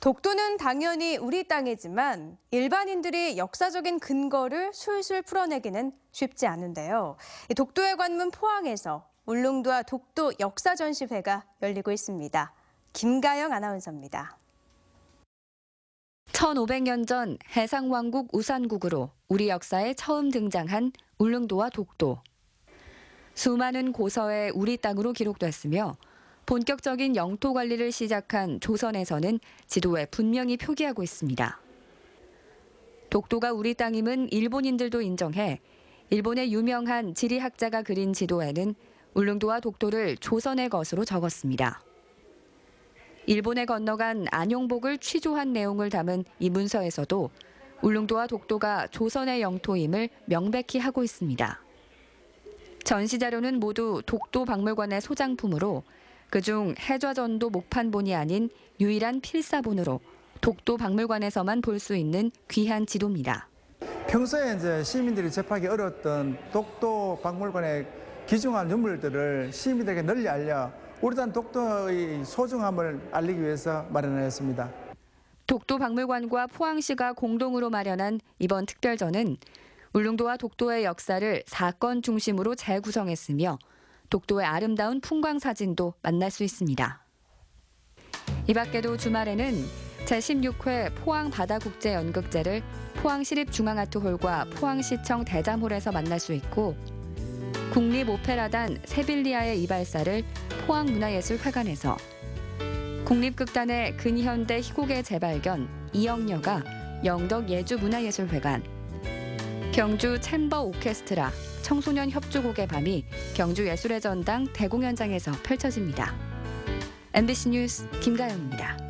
독도는 당연히 우리 땅이지만 일반인들이 역사적인 근거를 술술 풀어내기는 쉽지 않은데요. 이 독도의 관문 포항에서 울릉도와 독도 역사 전시회가 열리고 있습니다. 김가영 아나운서입니다. 1500년 전 해상왕국 우산국으로 우리 역사에 처음 등장한 울릉도와 독도. 수많은 고서에 우리 땅으로 기록됐으며 본격적인 영토 관리를 시작한 조선에서는 지도에 분명히 표기하고 있습니다. 독도가 우리 땅임은 일본인들도 인정해 일본의 유명한 지리학자가 그린 지도에는 울릉도와 독도를 조선의 것으로 적었습니다. 일본에 건너간 안용복을 취조한 내용을 담은 이 문서에서도 울릉도와 독도가 조선의 영토임을 명백히 하고 있습니다. 전시 자료는 모두 독도 박물관의 소장품으로 그중 해좌전도 목판본이 아닌 유일한 필사본으로 독도 박물관에서만 볼 수 있는 귀한 지도입니다. 평소에 이제 시민들이 접하기 어려웠던 독도 박물관의 귀중한 유물들을 시민들에게 널리 알려 우리 땅 독도의 소중함을 알리기 위해서 마련하였습니다. 독도 박물관과 포항시가 공동으로 마련한 이번 특별전은 울릉도와 독도의 역사를 사건 중심으로 재구성했으며 독도의 아름다운 풍광 사진도 만날 수 있습니다. 이 밖에도 주말에는 제16회 포항 바다국제 연극제를 포항시립중앙아트홀과 포항시청 대잠홀에서 만날 수 있고 국립오페라단 세빌리아의 이발사를 포항문화예술회관에서 국립극단의 근현대 희곡의 재발견 이영녀가 영덕예주문화예술회관 경주 챔버 오케스트라 청소년 협주곡의 밤이 경주 예술의 전당 대공연장에서 펼쳐집니다. MBC 뉴스 김가영입니다.